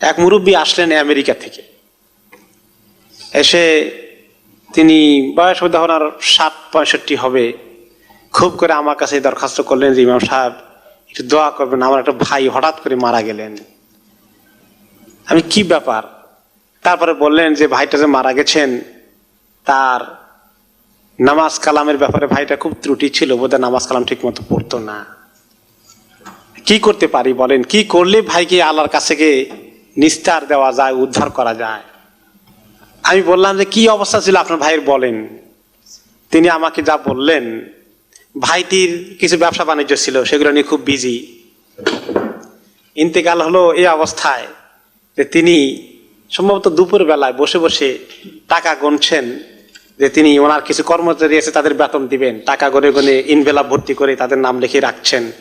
এক মুরব্বী আসলেন আমেরিকা থেকে। এসে তিনি বয়স হয় ওনার ষাট পঁয়ষট্টি হবে। খুব করে আমার কাছে দরখাস্ত করলেন যে, ইমাম সাহেব, একটু দোয়া করবেন। আমার একটা ভাই হঠাৎ করে মারা গেলেন। আমি, কি ব্যাপার? তারপরে বললেন যে, ভাইটা যে মারা গেছেন, তার নামাজ কালামের ব্যাপারে ভাইটা খুব ত্রুটি ছিল। বোধহয় নামাজ কালাম ঠিক মতো পড়তো না। কি করতে পারি বলেন? কি করলে ভাইকে আল্লাহর কাছে গিয়ে নিস্তার দেওয়া যায়, উদ্ধার করা যায়। আমি বললাম যে, কি অবস্থা ছিল? আপনার ভাইয়ের বলেন। তিনি আমাকে যা বললেন, ভাইটির কিছু ব্যবসা বাণিজ্য ছিল, সেগুলো নিয়ে খুব বিজি ইন্তেকাল হলো এই অবস্থায় যে তিনি সম্ভবত দুপুর বেলায় বসে বসে টাকা গুনছেন, যে তিনি ওনার কিছু কর্মচারী আছে তাদের বেতন দিবেন। টাকা গনে গনে ইনভেলা ভর্তি করে তাদের নাম লিখে রাখছেন।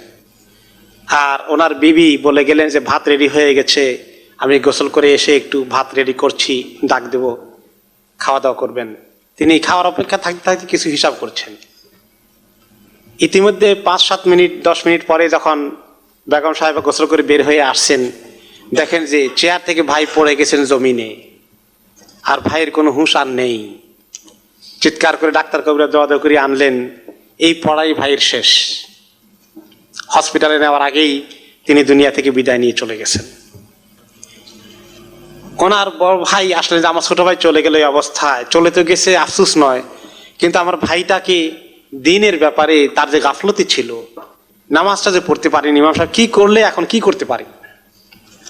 আর ওনার বিবি বলে গেলেন যে, ভাত রেডি হয়ে গেছে। আমি গোসল করে এসে একটু ভাত রেডি করছি, ডাক দেব, খাওয়া দাওয়া করবেন। তিনি খাওয়ার অপেক্ষা থাকতে থাকতে কিছু হিসাব করছেন। ইতিমধ্যে পাঁচ সাত মিনিট, দশ মিনিট পরে যখন বেগম সাহেব গোসল করে বের হয়ে আসছেন, দেখেন যে চেয়ার থেকে ভাই পড়ে গেছেন জমিনে, আর ভাইয়ের কোনো হুঁশ আর নেই। চিৎকার করে ডাক্তার কবিরা দেওয়া করে আনলেন, এই পড়াই ভাইয়ের শেষ। হসপিটালে নেওয়ার আগেই তিনি দুনিয়া থেকে বিদায় নিয়ে চলে গেছেন। ওনার বড় ভাই আসলে যে আমার ছোট ভাই চলে গেল এই অবস্থায়, চলে তো গেছে, আফসুস নয়। কিন্তু আমার ভাইটাকে দিনের ব্যাপারে তার যে গাফলতি ছিল, নামাজটা যে পড়তে পারেনি, ইমাম সাহেব কি করলে, এখন কি করতে পারি?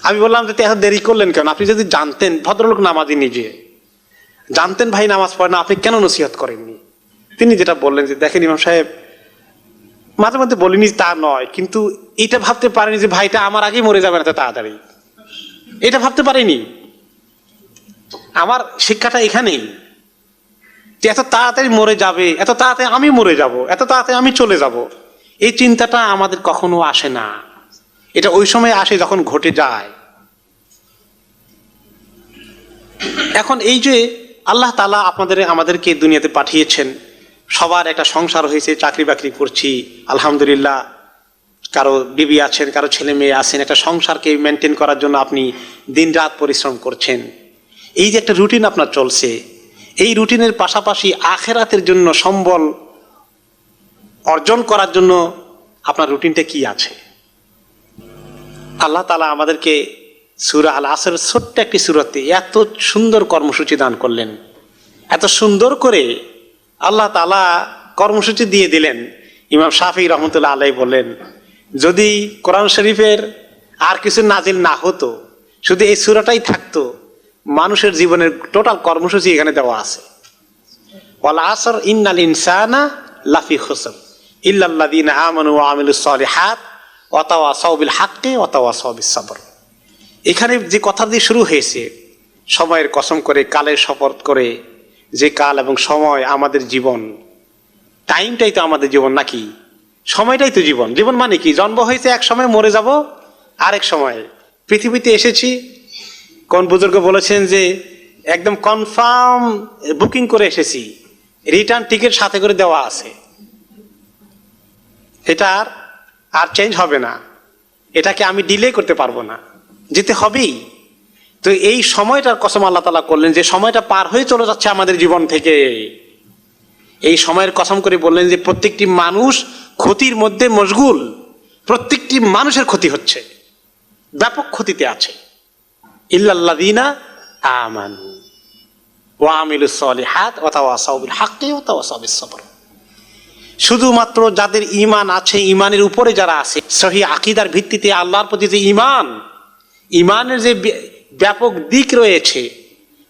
আমি বললাম যে এত দেরি করলেন কেন? আপনি যদি জানতেন, ভদ্রলোক নামাজি নিজে। জানতেন ভাই নামাজ পড়ে না, আপনি কেন নসিহত করেননি? তিনি যেটা বললেন যে, দেখেন ইমাম সাহেব, মাঝে মধ্যে বলিনি তা নয়, কিন্তু এটা ভাবতে পারেনি যে, ভাইটা আমার আগেই মরে যাবে না তাড়াতাড়ি। এটা ভাবতে পারিনি। আমার শিক্ষাটা এখানেই। যে এত তাড়াতাড়ি মরে যাবে, এত তাড়াতাড়ি আমি মরে যাব, এত তাড়াতাড়ি আমি চলে যাব, এই চিন্তাটা আমাদের কখনো আসে না। এটা ওই সময় আসে যখন ঘটে যায়। এখন এই যে আল্লাহ তালা আপনাদের, আমাদেরকে দুনিয়াতে পাঠিয়েছেন, সবার একটা সংসার হয়েছে, চাকরি বাকরি করছি, আলহামদুলিল্লাহ। কারও বিবি আছেন, কারও ছেলে মেয়ে আছেন, একটা সংসারকে মেনটেন করার জন্য আপনি দিনরাত পরিশ্রম করছেন। এই যে একটা রুটিন আপনার চলছে, এই রুটিনের পাশাপাশি আখেরাতের জন্য সম্বল অর্জন করার জন্য আপনার রুটিনটা কি আছে? আল্লাহ তালা আমাদেরকে সুরা আল আসর ছোট্ট একটি সুরতে এত সুন্দর কর্মসূচি দান করলেন। এত সুন্দর করে আল্লাহ তালা কর্মসূচি দিয়ে দিলেন। ইমাম শাফি রহমতুল্লাহ আলাই বললেন, যদি কোরআন শরীফের আর কিছু নাজিল না হতো, শুধু এই সুরাটাই থাকতো মানুষের জীবনের টোটাল কর্মসূচি এখানে দেওয়া আছে। আসর ইন্নাল ইনসানা লাফি খুসর। ইল্লাল্লাদিন আমানু ওয়া আমিলুস সালিহাত ওয়াতাওয়া সাউবিল হাক্কে ওয়াতাওয়া সাউবিস সাবর। এখানে যে কথা দিয়ে শুরু হয়েছে, সময়ের কসম করে, কালের শপথ করে, যে কাল এবং সময় আমাদের জীবন, টাইমটাই তো আমাদের জীবন নাকি? সময়টাই তো জীবন। জীবন মানে কি? জন্ম হয়েছে এক সময়, মরে যাব আরেক সময়। পৃথিবীতে এসেছি কোন বুজুর্গ বলেছেন যে, একদম কনফার্ম বুকিং করে এসেছি। রিটার্ন টিকিট সাথে করে দেওয়া আছে। এটা আর আর চেঞ্জ হবে না। এটাকে আমি ডিলে করতে পারব না। যেতে হবেই। তো এই সময়টার কসম আল্লাহ তালা করলেন যে, সময়টা পার হয়ে চলে যাচ্ছে আমাদের জীবন থেকে। এই সময়ের কসম করে বললেন যে, প্রত্যেকটি মানুষ ক্ষতির মধ্যে মশগুল। প্রত্যেকটি মানুষের ক্ষতি হচ্ছে। ব্যাপক ক্ষতিতে আছে। ইল্লাল্লাদিনা আমানু ওয়ামিলু অথবা সাউবিল হাক্কে সাবিস সবর শুধুমাত্র যাদের ইমান আছে ইমানের উপরে যারা আছে, সহি আকিদার ভিত্তিতে আল্লাহর প্রতি যে ইমান ইমানের যে ব্যাপক দিক রয়েছে,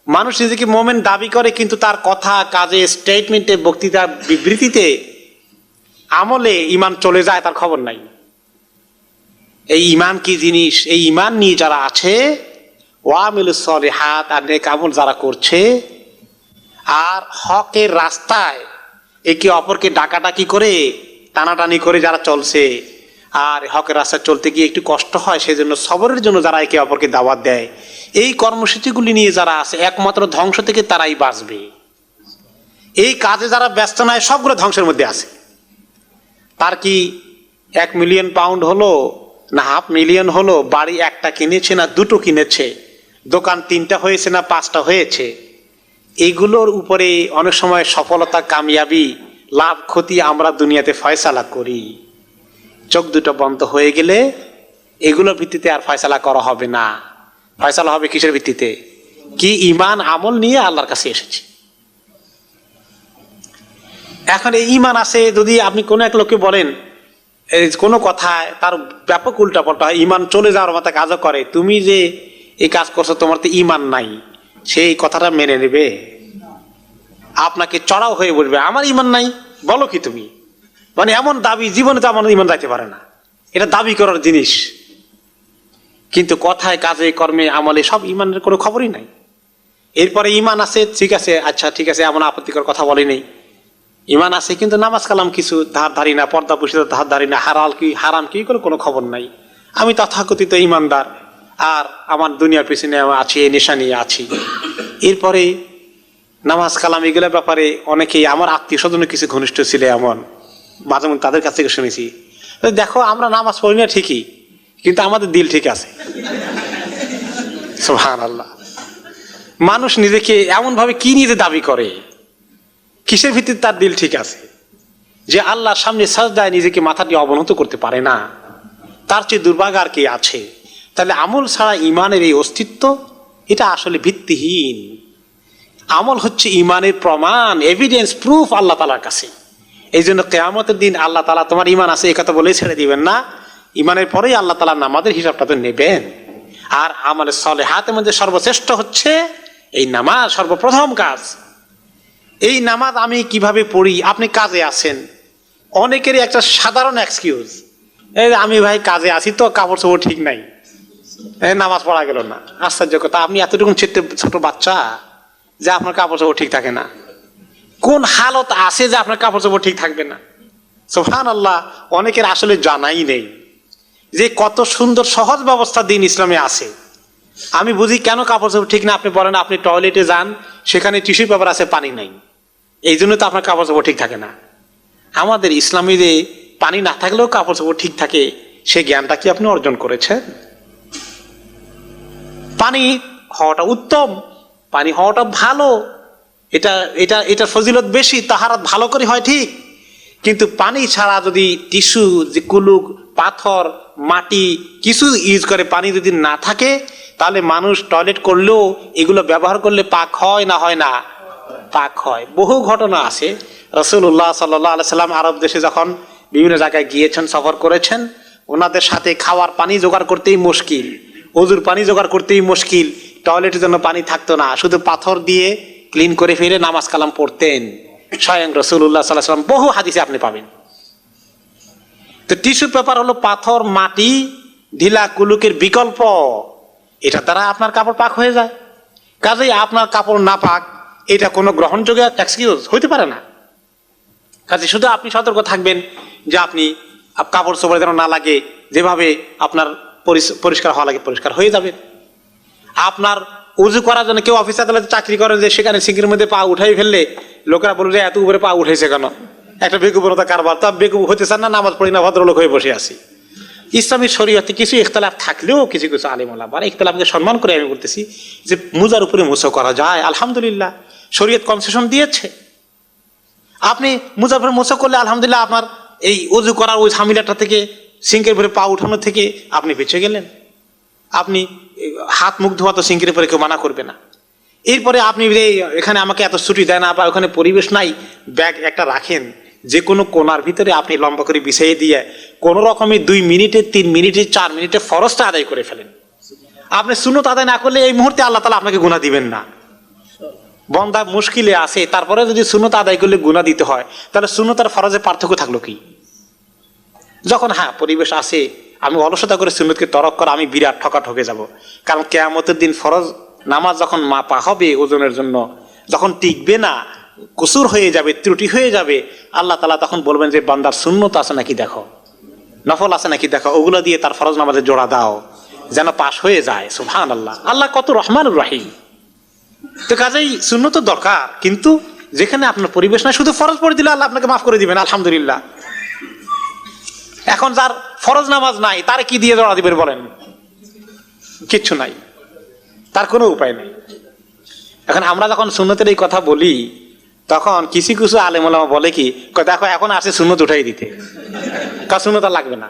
মানুষ নিজেকে মোমেন্ট দাবি করে, কিন্তু তার কথা, কাজে, স্টেটমেন্টে বক্তৃতা বিবৃতিতে, আমলে ইমান চলে যায়, তার খবর নাই। এই ইমান কি জিনিস? এই ইমান নিয়ে যারা আছে ওয়ামিল হাত আর নেক আমল যারা করছে, আর হকের রাস্তায় একে অপরকে ডাকাডাকি করে, টানাটানি করে যারা চলছে, আর হকের রাস্তায় চলতে গিয়ে একটু কষ্ট হয় সেই জন্য সবরের জন্য যারা একে অপরকে দাওয়াত দেয়, এই কর্মসূচিগুলি নিয়ে যারা আছে, একমাত্র ধ্বংস থেকে তারাই বাঁচবে। এই কাজে যারা ব্যস্ত নয়, সবগুলো ধ্বংসের মধ্যে আছে। তার কি এক মিলিয়ন পাউন্ড হলো, না হাফ মিলিয়ন হলো, বাড়ি একটা কিনেছে না দুটো কিনেছে? দোকান তিনটা হয়েছে না পাঁচটা হয়েছে? এগুলোর উপরে অনেক সময় সফলতা, কামিয়াবি, লাভ, ক্ষতি আমরা দুনিয়াতে ফয়সালা করি। চোখ দুটো বন্ধ হয়ে গেলে এগুলোর ভিত্তিতে আর ফয়সালা করা হবে না। ফয়সালা হবে কিসের ভিত্তিতে? কি ইমান আমল নিয়ে আল্লাহর কাছে এসেছে? এখন এই ইমান আছে, যদি আপনি কোনো এক লোককে বলেন কোনো কথায় তার ব্যাপক উল্টা পাল্টা হয় ইমান চলে যাওয়ার মতো কাজও করে, তুমি যে এই কাজ করছ, তোমার তো ইমান নাই। সেই কথাটা মেনে নেবে। আপনাকে চড়াও হয়ে বলবে, আমার ইমান নাই? বলো কি তুমি? মানে এমন দাবি জীবনে তো আমার ইমান যাইতে পারে না। এটা দাবি করার জিনিস। কিন্তু কথায়, কাজে, কর্মে, আমলে সব ইমানের কোনো খবরই নাই। এরপরে ইমান আছে, ঠিক আছে আচ্ছা ঠিক আছে, এমন আপত্তিকর কথা বলে নেই। ইমান আছে, কিন্তু নামাজ কালাম কিছু ধার ধারি না, পর্দা পুষিত ধার ধারি না, হারাল কি, হারাম কি করে কোনো খবর নাই। আমি তথাকথিত ইমানদার। আর আমার দুনিয়ার পিছনে আছি, এই নেশা নিয়ে আছি। এরপরে নামাজ কালাম এগুলোর ব্যাপারে অনেকেই, আমার আত্মীয় স্বজন কিছু ঘনিষ্ঠ ছিল এমন। মাঝে মধ্যে তাদের কাছ থেকে শুনেছি। দেখো, আমরা নামাজ পড়ি না ঠিকই, কিন্তু আমাদের দিল ঠিক আছে। আল্লাহ মানুষ নিজেকে এমনভাবে কি নিজে দাবি করে? কিসের ভিত্তিতে তার দিল ঠিক আছে? যে আল্লাহর সামনে সাজদায় নিজেকে মাথাটি অবনত করতে পারে না। তার চেয়ে দুর্ভাগ্য আর কি আছে? তাহলে আমল ছাড়া ইমানের এই অস্তিত্ব, এটা আসলে ভিত্তিহীন। আমল হচ্ছে ইমানের প্রমাণ এভিডেন্স প্রুফ আল্লাহ তালার কাছে। এই জন্য কেয়ামতের দিন আল্লাহ তালা তোমার ইমান আছে, এই কথা বলেই ছেড়ে দিবেন না। ইমানের পরেই আল্লাহ তালা নামাজের হিসাবটা তো নেবেন। আর আমলের সলে হাতের মধ্যে সর্বশ্রেষ্ঠ হচ্ছে এই নামাজ, সর্বপ্রথম কাজ। এই নামাজ আমি কীভাবে পড়ি, আপনি কাজে আছেন? অনেকেরই একটা সাধারণ এক্সকিউজ এই আমি ভাই কাজে আছি তো, কাপড় চোপড় ঠিক নাই। নামাজ পড়া গেল না। আশ্চর্য কথা আপনি এতটুকু ছোট্ট, ছোট বাচ্চা যে আপনার কাপড় চোপড় ঠিক থাকে না। কোন হালত আছে যে আপনার কাপড় চোপড় ঠিক থাকবে না? সোহান আল্লাহ অনেকের আসলে জানাই নেই যে কত সুন্দর সহজ ব্যবস্থা দিন ইসলামে আছে। আমি বুঝি কেন কাপড় চোপড় ঠিক না, আপনি বলেন, আপনি টয়লেটে যান, সেখানে টিস্যু পেপার আছে, পানি নাই। এই জন্য তো আপনার কাপড় চোপড় ঠিক থাকে না। আমাদের ইসলামীতে পানি না থাকলেও কাপড় চোপড় ঠিক থাকে, সে জ্ঞানটা কি আপনি অর্জন করেছেন? পানি হওয়াটা উত্তম, পানি হওয়াটা ভালো। এটা এটা এটা ফজিলত বেশি, তাহারাত ভালো করে হয় ঠিক। কিন্তু পানি ছাড়া যদি টিস্যু, যে কুলুক, পাথর, মাটি কিছু ইউজ করে পানি যদি না থাকে, তাহলে মানুষ টয়লেট করলেও এগুলো ব্যবহার করলে পাক হয় না হয় না? পাক হয়। বহু ঘটনা আছে। রসুল্লাহ সাল্লাহ সাল্লাম আরব দেশে যখন বিভিন্ন জায়গায় গিয়েছেন, সফর করেছেন, ওনাদের সাথে খাওয়ার পানি জোগাড় করতেই মুশকিল। অজুর পানি জোগাড় করতেই মুশকিল। টয়লেটের জন্য পানি থাকতো না। শুধু পাথর দিয়ে ক্লিন করে ফিরে নামাজ কালাম পড়তেন। স্বয়ং রসুল্লাহ সাল্লাহ সাল্লাম বহু হাদিসে আপনি পাবেন। তো টিস্যু পেপার হলো পাথর, মাটি, ঢিলা, কুলুকের বিকল্প। এটা দ্বারা আপনার কাপড় পাক হয়ে যায়। কাজেই আপনার কাপড় না পাক, এটা কোনো গ্রহণযোগ্য এক্সকিউজ হইতে পারে না। কাজে শুধু আপনি সতর্ক থাকবেন যে আপনি কাপড় চোপড় যেন না লাগে। যেভাবে আপনার পরিষ্কার হওয়া লাগে, পরিষ্কার হয়ে যাবে। আপনার উজু করার জন্য কেউ অফিস আদালতে চাকরি করে যে সেখানে সিঙ্কের মধ্যে পা উঠাই ফেললে, লোকেরা বলবে যে এত উপরে পা উঠেছে কেন? একটা বেকুবরতা কারবার। তা বেকুব হতে চান না, নামাজ পড়ি না, ভদ্রলোক হয়ে বসে আছি। ইসলামী শরীয়তে কিছু ইখতলাফ থাকলেও কিছু কিছু আলিমুল্লাহ আর ইখতলাফকে সম্মান করে আমি বলতেছি যে মুজার উপরে মুসো করা যায়, আলহামদুলিল্লাহ। শরীয়ত কনসেশন দিয়েছে। আপনি মুজাফর মোসা করলে আলহামদুলিল্লাহ আপনার এই অজু করার ওই ঝামেলাটা থেকে সিঙ্কের ভরে পা উঠানো থেকে আপনি বেঁচে গেলেন। আপনি হাত মুখ ধোয়া তো সিঙ্কের উপরে কেউ মানা করবে না। এরপরে আপনি এখানে আমাকে এত ছুটি দেয় না বা ওখানে পরিবেশ নাই, ব্যাগ একটা রাখেন। যে কোনো কোনার ভিতরে আপনি লম্বা করে বিছাইয়ে দিয়ে কোনো রকমে দুই মিনিটে, তিন মিনিটে, চার মিনিটে ফরজটা আদায় করে ফেলেন। আপনি সুনত আদায় না করলে এই মুহূর্তে আল্লাহ তালা আপনাকে গুণা দিবেন না। বন্দা মুশকিলে আছে, তারপরে যদি সুনত আদায় করলে গুণা দিতে হয়, তাহলে সুনত আর ফরজের পার্থক্য থাকল কি? যখন হ্যাঁ পরিবেশ আছে, আমি অলসতা করে সুন্নতকে তরক করা, আমি বিরাট ঠকা ঠকে যাব। কারণ কেয়ামতের দিন ফরজ নামাজ যখন মাপা হবে ওজনের জন্য, যখন টিকবে না, কুসুর হয়ে যাবে, ত্রুটি হয়ে যাবে, আল্লাহ তালা তখন বলবেন যে, বান্দার সুন্নত আছে নাকি দেখো? নফল আছে নাকি দেখো? ওগুলো দিয়ে তার ফরজ নামাজে জোড়া দাও, যেন পাশ হয়ে যায়। সুহান আল্লাহ আল্লাহ কত রহমান রাহিম। তো কাজেই শূন্য তো দরকার, কিন্তু যেখানে আপনার পরিবেশ নাই, শুধু ফরজ পড়ে দিলে আল্লাহ আপনাকে মাফ করে দিবেন, আলহামদুলিল্লাহ। এখন যার ফরজ নামাজ নাই, তারে কি দিয়ে জড়া দিবেন বলেন? কিচ্ছু নাই। তার কোনো উপায় নেই। এখন আমরা যখন সুন্নতের এই কথা বলি, তখন কিছু কিছু আলেমুলামা বলে কি দেখো, এখন আসে সুন্নত উঠাই দিতে। কা সুন্নত লাগবে না।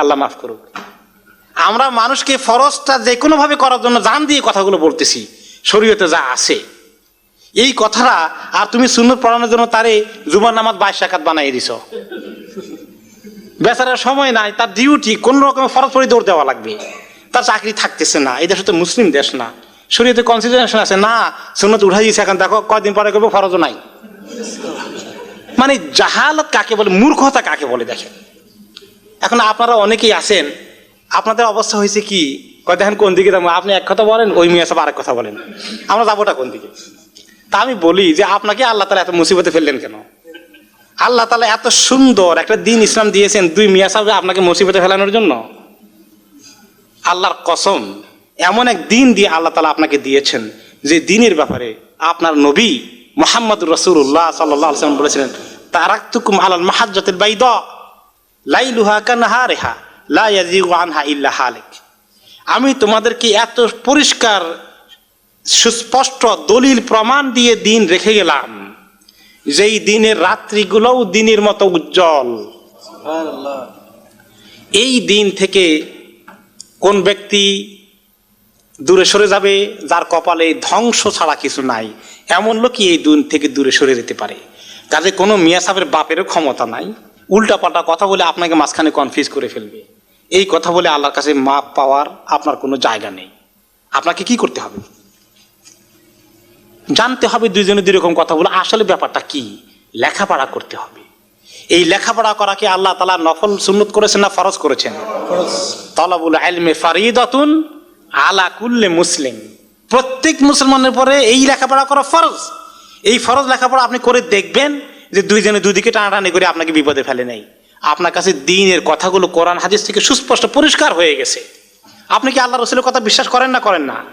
আল্লাহ মাফ করুক। আমরা মানুষকে ফরজটা যে কোনো ভাবে করার জন্য জান দিয়ে কথাগুলো বলতেছি, শরীয়তে যা আছে। এই কথাটা আর তুমি সুন্নত পড়ানোর জন্য তারে জুমার নামাজ বাইশ বানাই দিছ। বেচারার সময় নাই, তার ডিউটি কোন রকমের ফরজ পড়ে দৌড় দেওয়া লাগবে। তার চাকরি থাকতেছে না, এই দেশ তো মুসলিম দেশ না। শরীয়তে কনসিডারেশন আছে, না, সুন্নত উঠাই দিয়েছে এখন, দেখো, কয়দিন পরে করব, ফরজও নাই। মানে জাহালত কাকে বলে, মূর্খতা কাকে বলে, দেখেন। এখন আপনারা অনেকেই আছেন, আপনাদের অবস্থা হয়েছে কি? কয়, দেখেন, কোন দিকে আপনি এক কথা বলেন, ওই মেয়ে সব আরেক কথা বলেন। আমরা যাবোটা কোন দিকে? তা আমি বলি যে, আপনাকে আল্লাহ তালা এত মুসিবতে ফেললেন কেন? আল্লাহ তালা এত সুন্দর একটা দিন ইসলাম দিয়েছেন, দুই মিয়া সাহেব আপনাকে মুসিবতে ফেলানোর জন্য? আল্লাহর কসম, এমন এক দিন দিয়ে আল্লাহ তালা আপনাকে দিয়েছেন, যে দিনের ব্যাপারে আপনার নবী মোহাম্মদ রসুল্লাহ সাল্লাম বলেছিলেন, তারাক্তুকুম আলাল মাহাজ্জাতিল বাইদ, লাইলুহা কানহা রেহা আনহা ইল্লা হালিক। আমি তোমাদেরকে এত পরিষ্কার, সুস্পষ্ট দলিল প্রমাণ দিয়ে দিন রেখে গেলাম। যেই দিনের রাত্রিগুলোও দিনের মতো উজ্জ্বল। এই দিন থেকে কোন ব্যক্তি দূরে সরে যাবে যার কপালে ধ্বংস ছাড়া কিছু নাই এমন লোকই এই দিন থেকে দূরে সরে যেতে পারে। কাজে কোনো মিয়া সাহেবের বাপেরও ক্ষমতা নাই। উল্টাপাল্টা কথা বলে আপনাকে মাঝখানে কনফিউজ করে ফেলবে। এই কথা বলে আল্লাহর কাছে মাপ পাওয়ার আপনার কোনো জায়গা নেই। আপনাকে কি করতে হবে? জানতে হবে দুইজনে দুই রকম কথা বলে আসলে ব্যাপারটা কি? লেখাপড়া করতে হবে। এই লেখাপড়া করাকে আল্লাহ তালা নফল সুন্নত করেছেন না ফরজ করেছেন? তলাবুল আলমে ফারিদাতুন আলা কুল্লে মুসলিম। প্রত্যেক মুসলমানের পরে এই লেখাপড়া করা ফরজ। এই ফরজ লেখাপড়া আপনি করে দেখবেন যে দুইজনে দুদিকে টানাটানি করে আপনাকে বিপদে ফেলে নেই। আপনার কাছে দিনের কথাগুলো কোরআন হাদিস থেকে সুস্পষ্ট পরিষ্কার হয়ে গেছে। আপনি কি আল্লাহ রসুলের কথা বিশ্বাস করেন না করেন না?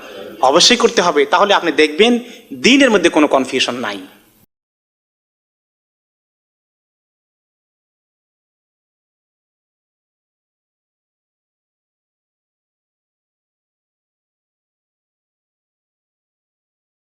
অবশ্যই করতে হবে। তাহলে আপনি দেখবেন দিনের মধ্যে কোনো কনফিউশন নাই।